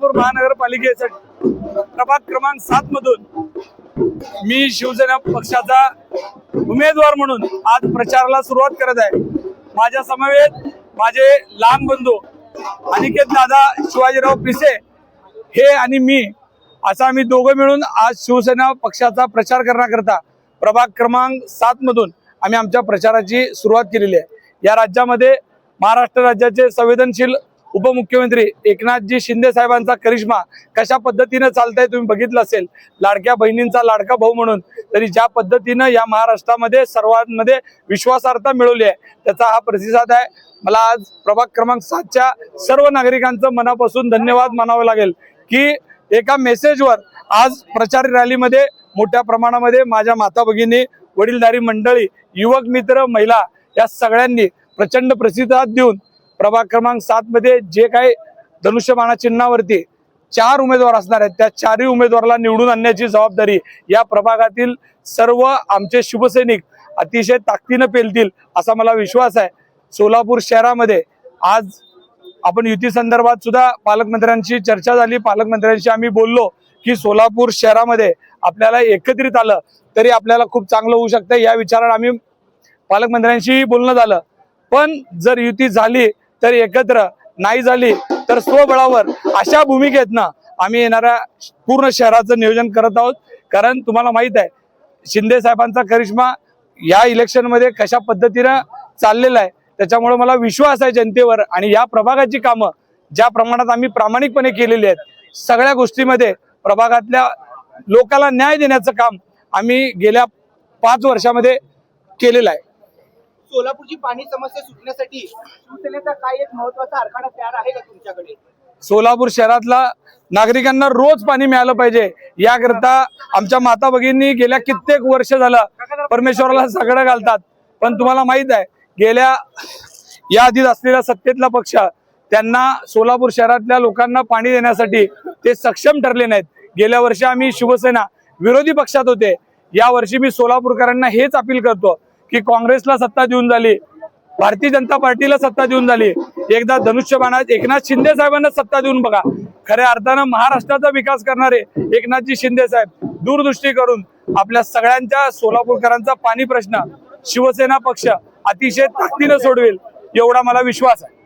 सोलापूर महानगरपालिकेसाठी प्रभाग क्रमांक सात मधून मी शिवसेना पक्षाचा उमेदवार म्हणून आज प्रचाराला सुरुवात करत आहे. माझ्या समवेत माझे लहान बंधू अनिकेत दादा शिवाजीराव पिसे हे आणि मी असं आम्ही दोघं मिळून आज शिवसेना पक्षाचा प्रचार करण्याकरता प्रभाग क्रमांक सात मधून आम्ही आमच्या प्रचाराची सुरुवात केलेली आहे. या राज्यामध्ये महाराष्ट्र राज्याचे संवेदनशील उपमुख्यमंत्री एकनाथजी शिंदे साहेबांचा करिश्मा कशा पद्धतीनं चालतंय तुम्ही बघितलं असेल. लाडक्या बहिणींचा लाडका भाऊ म्हणून. तरी ज्या पद्धतीनं या महाराष्ट्रामध्ये सर्वांमध्ये विश्वासार्हता मिळवली आहे त्याचा हा प्रतिसाद आहे. मला आज प्रभाग क्रमांक सातच्या सर्व नागरिकांचं मनापासून धन्यवाद मानावं लागेल की एका मेसेजवर आज प्रचार रॅलीमध्ये मोठ्या प्रमाणामध्ये माझ्या माता भगिनी वडीलधारी मंडळी युवक मित्र महिला या सगळ्यांनी प्रचंड प्रतिसाद देऊन प्रभाग क्रमांक सात मध्ये जे काही धनुष्यबाणा चिन्हावरती चार उमेदवार असणार आहेत त्या चारही उमेदवाराला निवडून आणण्याची जबाबदारी या प्रभागातील सर्व आमचे शिवसैनिक अतिशय ताकदीनं पेलतील असा मला विश्वास आहे. सोलापूर शहरामध्ये आज आपण युती संदर्भात सुद्धा पालकमंत्र्यांशी चर्चा झाली. पालकमंत्र्यांशी आम्ही बोललो की सोलापूर शहरामध्ये आपल्याला एकत्रित आलं तरी आपल्याला खूप चांगलं होऊ शकतं. या विचाराने आम्ही पालकमंत्र्यांशीही बोलणं झालं. पण जर युती झाली तर एकत्र नाही झाली तर स्वबळावर अशा भूमिकेतनं आम्ही येणाऱ्या पूर्ण शहराचं नियोजन करत आहोत. कारण तुम्हाला माहीत आहे शिंदे साहेबांचा करिश्मा या इलेक्शनमध्ये कशा पद्धतीनं चाललेला आहे त्याच्यामुळे मला विश्वास आहे जनतेवर आणि या प्रभागाची कामं ज्या प्रमाणात आम्ही प्रामाणिकपणे केलेली आहेत सगळ्या गोष्टीमध्ये प्रभागातल्या लोकाला न्याय देण्याचं काम आम्ही गेल्या पाच वर्षामध्ये केलेलं आहे. सोलापूरची पाणी समस्या सुटण्यासाठी शिवसेनेचा काय एक महत्त्वाचा आराखडा तयार आहे का तुमच्याकडे? सोलापूर शहरातला नागरिकांना रोज पाणी मिळालं पाहिजे. याकरता आमच्या माता भगिनी गेल्या कित्येक वर्ष झालं परमेश्वराला सगळं घालतात. पण तुम्हाला माहीत आहे गेल्या या आधीच असलेला सत्तेतला पक्ष त्यांना सोलापूर शहरातल्या लोकांना पाणी देण्यासाठी ते सक्षम ठरले नाहीत. गेल्या वर्षी आम्ही शिवसेना विरोधी पक्षात होते. या वर्षी मी सोलापूरकरांना हेच अपील करतो की काँग्रेसला सत्ता देऊन झाली. भारतीय जनता पार्टीला सत्ता देऊन झाली. एकदा धनुष्यबाणात एकनाथ शिंदे साहेबांना सत्ता देऊन बघा. खऱ्या अर्थानं महाराष्ट्राचा विकास करणारे एकनाथजी शिंदे साहेब दूरदृष्टी करून आपल्या सगळ्यांच्या सोलापूरकरांचा पाणी प्रश्न शिवसेना पक्ष अतिशय ताकदीनं सोडवेल एवढा मला विश्वास आहे.